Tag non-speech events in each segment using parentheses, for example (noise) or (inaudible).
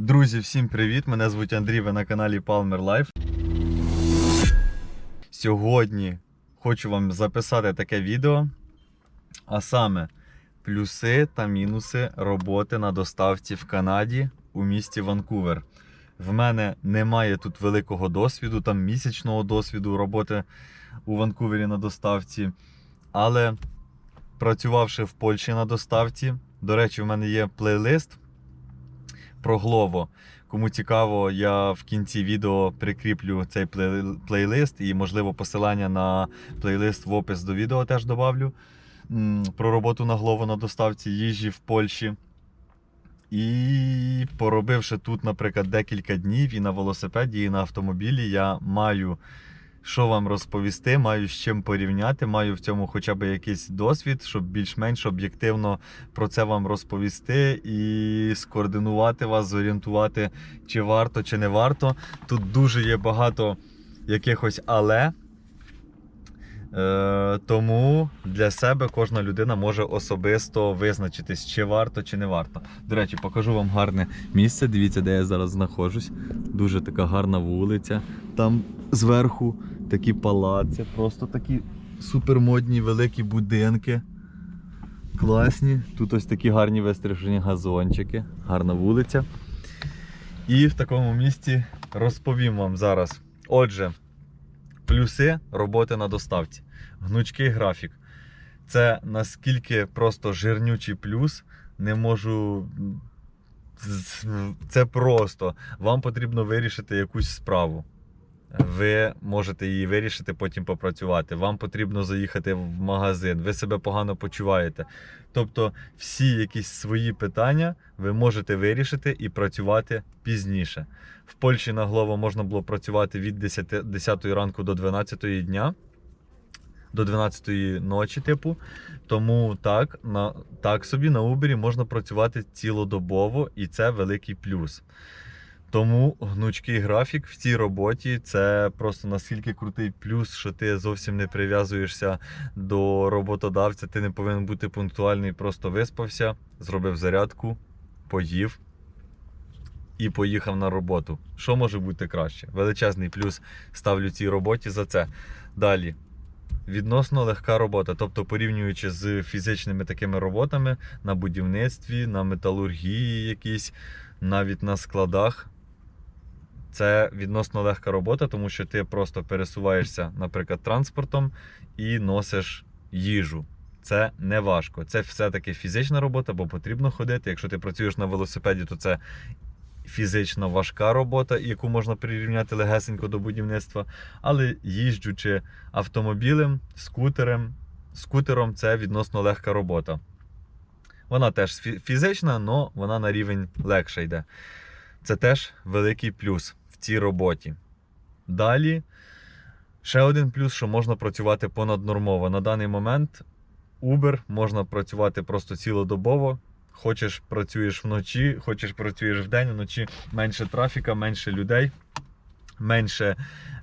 Друзі, всім привіт! Мене звуть Андрій, ви на каналі Palmer Life. Сьогодні хочу вам записати таке відео, а саме плюси та мінуси роботи на доставці в Канаді у місті Ванкувер. В мене немає тут великого досвіду, там місячного досвіду роботи у Ванкувері на доставці. Але працювавши в Польщі на доставці, до речі, в мене є плейлист про Глово. Кому цікаво, я в кінці відео прикріплю цей плейлист і, можливо, посилання на плейлист в опис до відео теж добавлю. Про роботу на Глово на доставці їжі в Польщі. І поробивши тут, наприклад, декілька днів і на велосипеді, і на автомобілі, я маю що вам розповісти, маю з чим порівняти, маю в цьому хоча б якийсь досвід, щоб більш-менш об'єктивно про це вам розповісти і скоординувати вас, зорієнтувати, чи варто, чи не варто. Тут дуже є багато якихось але. Е, тому для себе кожна людина може особисто визначитись, чи варто, чи не варто. До речі, покажу вам гарне місце. Дивіться, де я зараз знаходжусь. Дуже така гарна вулиця. Там зверху такі палаци, просто такі супермодні великі будинки. Класні. Тут ось такі гарні вистрижені газончики, гарна вулиця. І в такому місці розповім вам зараз. Отже, плюси роботи на доставці. Гнучкий графік. Це наскільки просто жирнючий плюс, не можу. Це просто. Вам потрібно вирішити якусь справу. Ви можете її вирішити, потім попрацювати. Вам потрібно заїхати в магазин, ви себе погано почуваєте. Тобто, всі якісь свої питання ви можете вирішити і працювати пізніше. В Польщі на Глово можна було працювати від 10, 10 ранку до 12 дня, до 12 ночі, типу. Тому так, на, так собі на Uber можна працювати цілодобово, і це великий плюс. Тому гнучкий графік в цій роботі це просто наскільки крутий плюс, що ти зовсім не прив'язуєшся до роботодавця, ти не повинен бути пунктуальний, просто виспався, зробив зарядку, поїв і поїхав на роботу. Що може бути краще? Величезний плюс ставлю цій роботі за це. Далі. Відносно легка робота, тобто порівнюючи з фізичними такими роботами на будівництві, на металургії якісь, навіть на складах. Це відносно легка робота, тому що ти просто пересуваєшся, наприклад, транспортом і носиш їжу. Це не важко. Це все-таки фізична робота, бо потрібно ходити. Якщо ти працюєш на велосипеді, то це фізична важка робота, яку можна прирівняти легесенько до будівництва. Але їжджучи автомобілем, скутером, скутером це відносно легка робота. Вона теж фізична, але вона на рівень легше йде. Це теж великий плюс в цій роботі. Далі, ще один плюс, що можна працювати понаднормово. На даний момент Uber можна працювати просто цілодобово. Хочеш працюєш вночі, хочеш працюєш вдень, вночі менше трафіка, менше людей, менше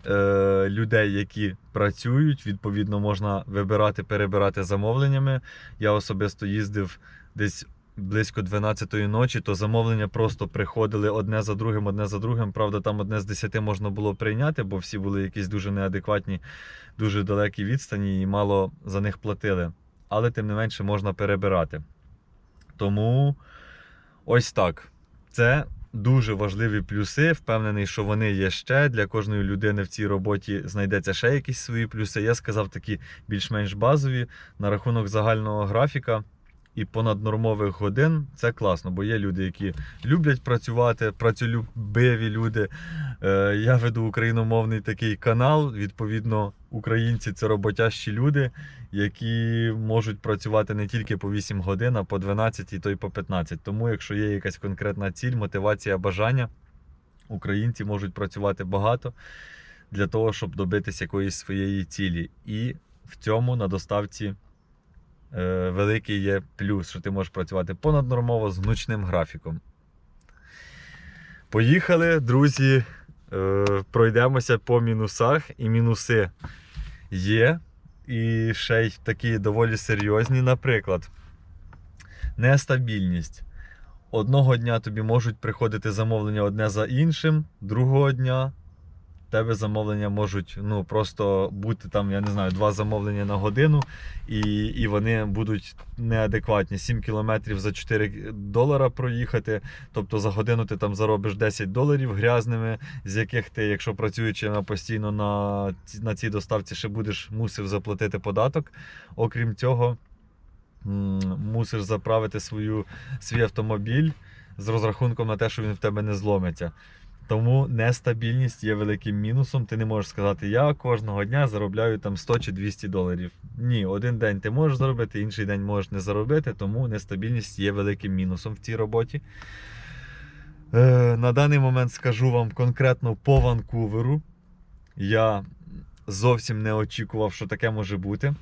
е, людей, які працюють. Відповідно, можна вибирати, перебирати замовленнями. Я особисто їздив десь близько 12-ї ночі, то замовлення просто приходили одне за другим, одне за другим. Правда, там одне з 10 можна було прийняти, бо всі були якісь дуже неадекватні, дуже далекі відстані і мало за них платили. Але тим не менше можна перебирати. Тому ось так. Це дуже важливі плюси. Впевнений, що вони є ще. Для кожної людини в цій роботі знайдеться ще якісь свої плюси. Я сказав такі більш-менш базові на рахунок загального графіка. І понаднормових годин це класно, бо є люди, які люблять працювати, працюлюбиві люди. Е, Я веду україномовний такий канал. Відповідно, українці це роботящі люди, які можуть працювати не тільки по 8 годин, а по 12 і то й по 15. Тому, якщо є якась конкретна ціль, мотивація, бажання, українці можуть працювати багато для того, щоб добитися якоїсь своєї цілі. І в цьому на доставці великий є плюс, що ти можеш працювати понаднормово з гнучним графіком. Поїхали, друзі. Е, пройдемося по мінусах. І мінуси є. І ще й такі доволі серйозні. Наприклад, нестабільність. одного дня тобі можуть приходити замовлення одне за іншим, другого дня тебе замовлення можуть ну, просто бути там, я не знаю, два замовлення на годину, і, і вони будуть неадекватні. 7 кілометрів за 4 долара проїхати. Тобто за годину ти там заробиш 10 доларів грязними, з яких ти, якщо працюючи постійно на, на цій доставці, ще будеш мусив заплатити податок. Окрім цього, мусиш заправити свою, свій автомобіль з розрахунком на те, що він в тебе не зломиться. Тому нестабільність є великим мінусом. Ти не можеш сказати, я кожного дня заробляю там 100 чи 200 доларів. Ні, один день ти можеш заробити, інший день можеш не заробити, тому нестабільність є великим мінусом в цій роботі. Е, на даний момент скажу вам конкретно по Ванкуверу. Я зовсім не очікував, що таке може бути.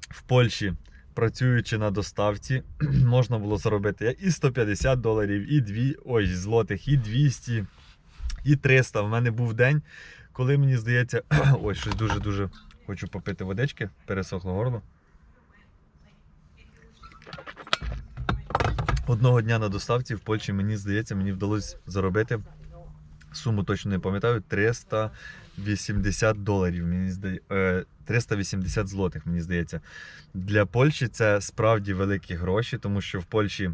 В Польщі, працюючи на доставці, (clears throat) можна було заробити і 150 доларів, і 2, ой, злотих, і 200, і 300. В мене був день, коли мені здається, (clears throat) ой, щось дуже-дуже хочу попити водички, пересохло горло. Одного дня на доставці в Польщі, мені здається, мені вдалося заробити суму точно не пам'ятаю, 380 доларів. Мені здає, е, 380 злотих, мені здається. Для Польщі це справді великі гроші, тому що в Польщі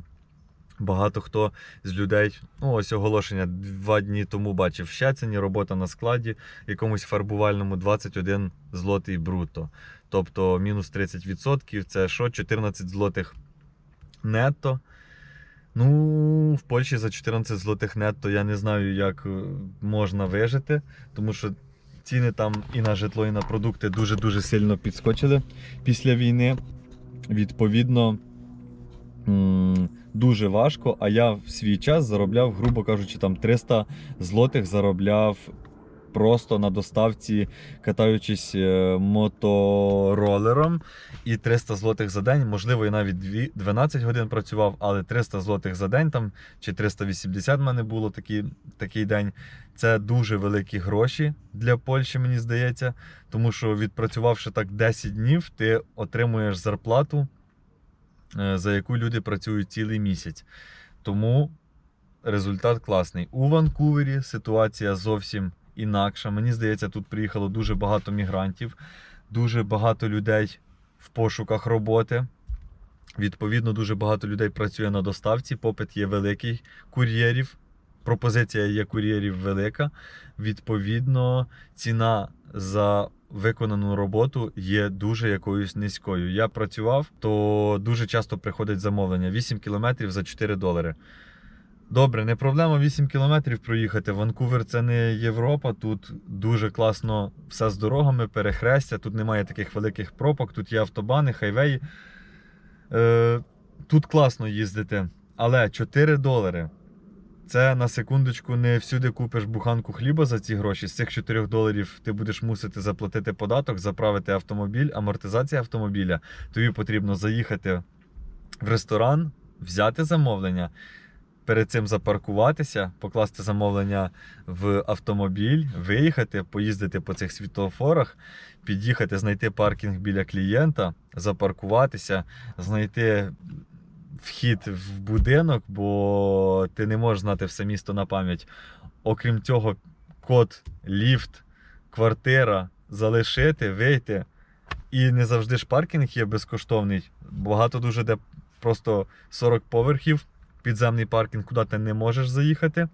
багато хто з людей, ну ось оголошення два дні тому бачив в Щецині, робота на складі, якомусь фарбувальному 21 злотий бруто. Тобто мінус 30%, це що? 14 злотих нетто. Ну, в Польщі за 14 злотих нетто я не знаю, як е, можна вижити, тому що ціни там і на житло, і на продукти дуже-дуже сильно підскочили після війни. Відповідно, дуже важко. А я в свій час заробляв, грубо кажучи, там 300 злотих заробляв просто на доставці, катаючись е, моторолером. І 300 злотих за день, можливо, і навіть 12 годин працював, але 300 злотих за день там, чи 380 в мене було такий, такий день. Це дуже великі гроші для Польщі, мені здається. Тому що відпрацювавши так 10 днів, ти отримуєш зарплату, за яку люди працюють цілий місяць. Тому результат класний. У Ванкувері ситуація зовсім інакша. Мені здається, тут приїхало дуже багато мігрантів, дуже багато людей в пошуках роботи. Відповідно, дуже багато людей працює на доставці. Попит є великий кур'єрів. Пропозиція є кур'єрів велика. Відповідно, ціна за виконану роботу є дуже якоюсь низькою. Я працював, то дуже часто приходить замовлення: 8 кілометрів за 4 долари. Добре, не проблема 8 кілометрів проїхати. Ванкувер це не Європа. Тут дуже класно все з дорогами, перехрестя. Тут немає таких великих пропок, тут є автобани, хайвеї. Е, тут класно їздити. Але 4 долари. Це на секундочку не всюди купиш буханку хліба за ці гроші. З цих 4 доларів ти будеш мусити заплатити податок, заправити автомобіль, амортизація автомобіля. Тобі потрібно заїхати в ресторан, взяти замовлення, перед цим запаркуватися, покласти замовлення в автомобіль, виїхати, поїздити по цих світлофорах, під'їхати, знайти паркінг біля клієнта, запаркуватися, знайти вхід в будинок, бо ти не можеш знати все місто на пам'ять. Окрім цього, код, ліфт, квартира, залишити, вийти. І не завжди ж паркінг є безкоштовний. Багато дуже де просто 40 поверхів, підземний паркінг, куди ти не можеш заїхати.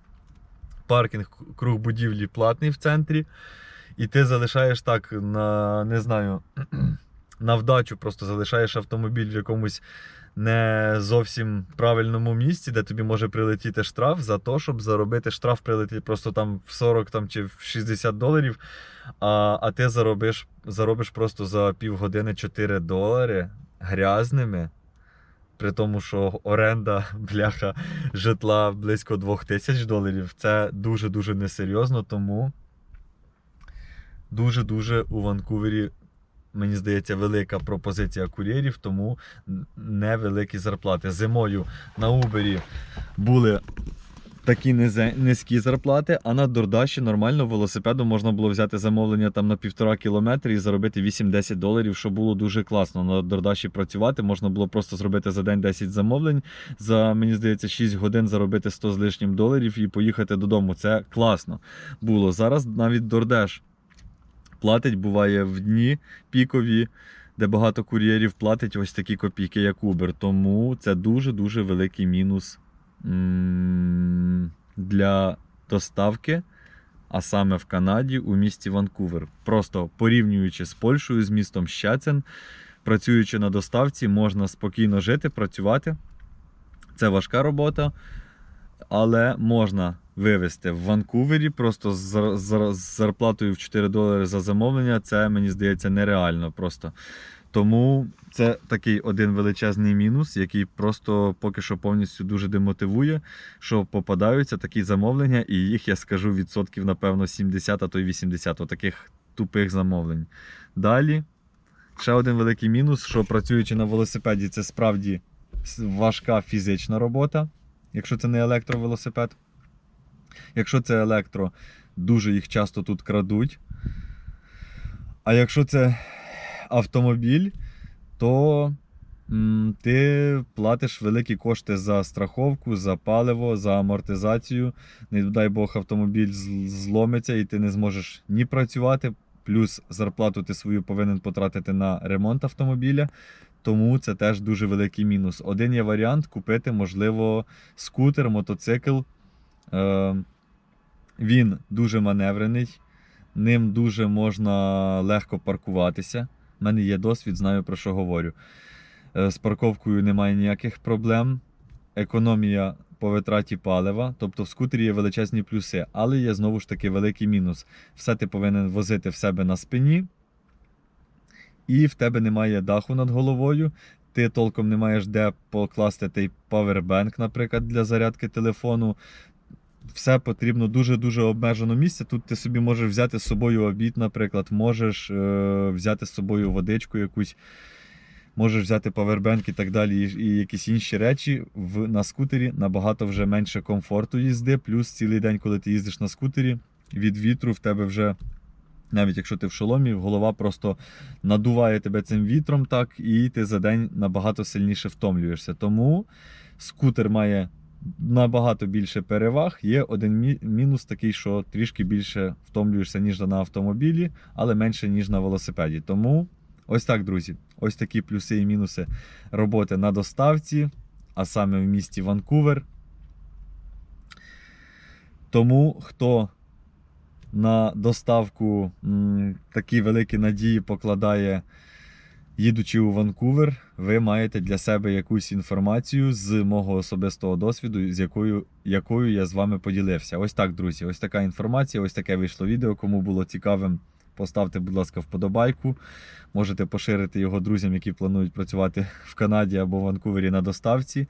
Паркінг круг будівлі платний в центрі. І ти залишаєш так на не знаю, (clears throat) на вдачу, просто залишаєш автомобіль в якомусь не зовсім правильному місці, де тобі може прилетіти штраф за те, щоб заробити штраф прилетить просто там в 40 там, чи в 60 доларів. А, а ти заробиш, заробиш просто за півгодини 4 долари грязними. При тому, що оренда (laughs) бляха житла близько 2000 доларів. Це дуже-дуже несерйозно, тому дуже-дуже у Ванкувері, мені здається, велика пропозиція кур'єрів, тому невеликі зарплати. Зимою на Убері були такі низькі зарплати, а на Дордаші нормально велосипедом можна було взяти замовлення там на півтора кілометри і заробити 8-10 доларів, що було дуже класно. На Дордаші працювати можна було просто зробити за день 10 замовлень, за мені здається 6 годин заробити 100 з лишнім доларів і поїхати додому. Це класно було. Зараз навіть Дордеш платить, буває в дні пікові. Де багато кур'єрів платить ось такі копійки, як Uber. Тому це дуже-дуже великий мінус для доставки, а саме в Канаді у місті Ванкувер. Просто порівнюючи з Польщею, з містом Щецин, працюючи на доставці, можна спокійно жити, працювати. Це важка робота, але можна вивезти в Ванкувері просто з, зар- зар- з зарплатою в 4 долари за замовлення. Це мені здається нереально просто. Тому це такий один величезний мінус, який просто поки що повністю дуже демотивує, що попадаються такі замовлення, і їх я скажу відсотків, напевно, 70, а то й 80 таких тупих замовлень. Далі, ще один великий мінус, що працюючи на велосипеді, це справді важка фізична робота, якщо це не електровелосипед. Якщо це електро, дуже їх часто тут крадуть. А якщо це автомобіль, то ти платиш великі кошти за страховку, за паливо, за амортизацію. Не дай Бог, автомобіль зломиться і ти не зможеш ні працювати. Плюс зарплату ти свою повинен потратити на ремонт автомобіля. Тому це теж дуже великий мінус. Один є варіант купити, можливо, скутер, мотоцикл. Е, він дуже маневрений, ним дуже можна легко паркуватися. У мене є досвід, знаю про що говорю. Е, З парковкою немає ніяких проблем. Економія по витраті палива, тобто в скутері є величезні плюси, але є знову ж таки великий мінус. Все ти повинен возити в себе на спині, і в тебе немає даху над головою. Ти толком не маєш де покласти той павербенк, наприклад, для зарядки телефону. Все потрібно дуже-дуже обмежено місце. Тут ти собі можеш взяти з собою обід, наприклад, можеш е, взяти з собою водичку якусь, можеш взяти павербенк і так далі, і, і якісь інші речі. В, на скутері набагато вже менше комфорту їзди. Плюс цілий день, коли ти їздиш на скутері, від вітру в тебе вже, навіть якщо ти в шоломі, голова просто надуває тебе цим вітром, так, і ти за день набагато сильніше втомлюєшся. Тому скутер має набагато більше переваг. Є один мінус такий, що трішки більше втомлюєшся, ніж на автомобілі, але менше, ніж на велосипеді. Тому ось так, друзі. Ось такі плюси і мінуси роботи на доставці, а саме в місті Ванкувер. Тому хто на доставку такі великі надії покладає, їдучи у Ванкувер, ви маєте для себе якусь інформацію з мого особистого досвіду, з якою, якою я з вами поділився. Ось так, друзі. Ось така інформація, ось таке вийшло відео. Кому було цікавим, поставте, будь ласка, вподобайку. Можете поширити його друзям, які планують працювати в Канаді або в Ванкувері на доставці.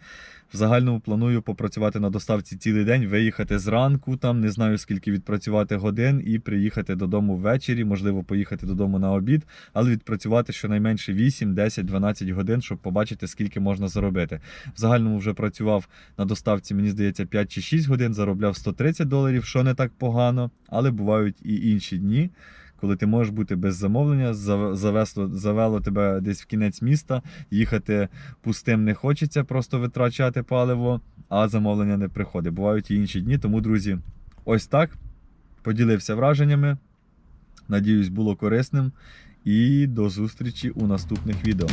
В загальному планую попрацювати на доставці цілий день, виїхати зранку, там не знаю скільки відпрацювати годин, і приїхати додому ввечері, можливо, поїхати додому на обід, але відпрацювати щонайменше 8, 10, 12 годин, щоб побачити, скільки можна заробити. В загальному вже працював на доставці, мені здається, 5 чи 6 годин, заробляв 130 доларів, що не так погано, але бувають і інші дні. Коли ти можеш бути без замовлення, зав- завесло, завело тебе десь в кінець міста, їхати пустим не хочеться, просто витрачати паливо, а замовлення не приходить. Бувають і інші дні. Тому, друзі, ось так. Поділився враженнями. Надіюсь, було корисним. І до зустрічі у наступних відео.